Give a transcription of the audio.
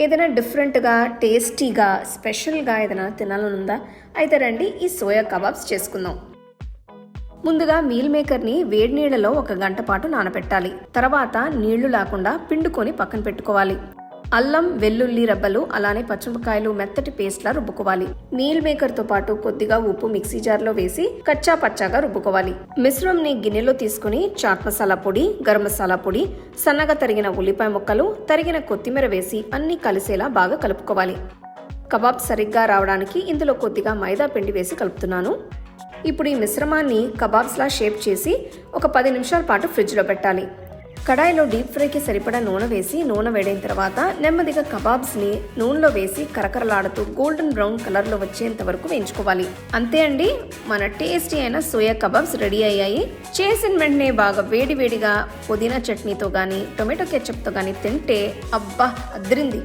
ఏదైనా డిఫరెంట్గా టేస్టీగా స్పెషల్గా ఏదైనా తినాలని ఉందా అయితే రండి ఈ సోయా కబాబ్స్ చేసుకుందాం. ముందుగా మీల్ మేకర్ని వేడి నీళ్ళలో ఒక గంట పాటు నానబెట్టాలి తర్వాత నీళ్ళు లేకుండా పిండుకొని పక్కన పెట్టుకోవాలి. అల్లం వెల్లుల్లి రబ్బలు అలానే పచ్చిమిరపకాయలు మెత్తటి పేస్ట్లా రుబ్బుకోవాలి. మీల్ మేకర్తో పాటు కొద్దిగా ఉప్పు మిక్సీ జార్లో వేసి కచ్చా పచ్చాగా రుబ్బుకోవాలి. మిశ్రమంని గిన్నెలో తీసుకుని చాట్ మసాలా పొడి గరం మసాలా పొడి సన్నగా తరిగిన ఉల్లిపాయ ముక్కలు తరిగిన కొత్తిమీర వేసి అన్నీ కలిసేలా బాగా కలుపుకోవాలి. కబాబ్ సరిగ్గా రావడానికి ఇందులో కొద్దిగా మైదా పిండి వేసి కలుపుతున్నాను. ఇప్పుడు ఈ మిశ్రమాన్ని కబాబ్స్లా షేప్ చేసి ఒక పది నిమిషాల పాటు ఫ్రిడ్జ్లో పెట్టాలి. కడాయిలో డీప్ ఫ్రైకి సరిపడా నూనె వేసి నూనె వేడైన తర్వాత నెమ్మదిగా కబాబ్స్ని నూనెలో వేసి కరకరలాడుతూ గోల్డెన్ బ్రౌన్ కలర్లో వచ్చేంత వరకు వేయించుకోవాలి. అంతే అండి మన టేస్టీ అయిన సోయా కబాబ్స్ రెడీ అయ్యాయి. చేసిన వెంటనే బాగా వేడి వేడిగా పుదీనా చట్నీతో కానీ టొమాటో కెచప్తో కానీ తింటే అబ్బా అదిరింది.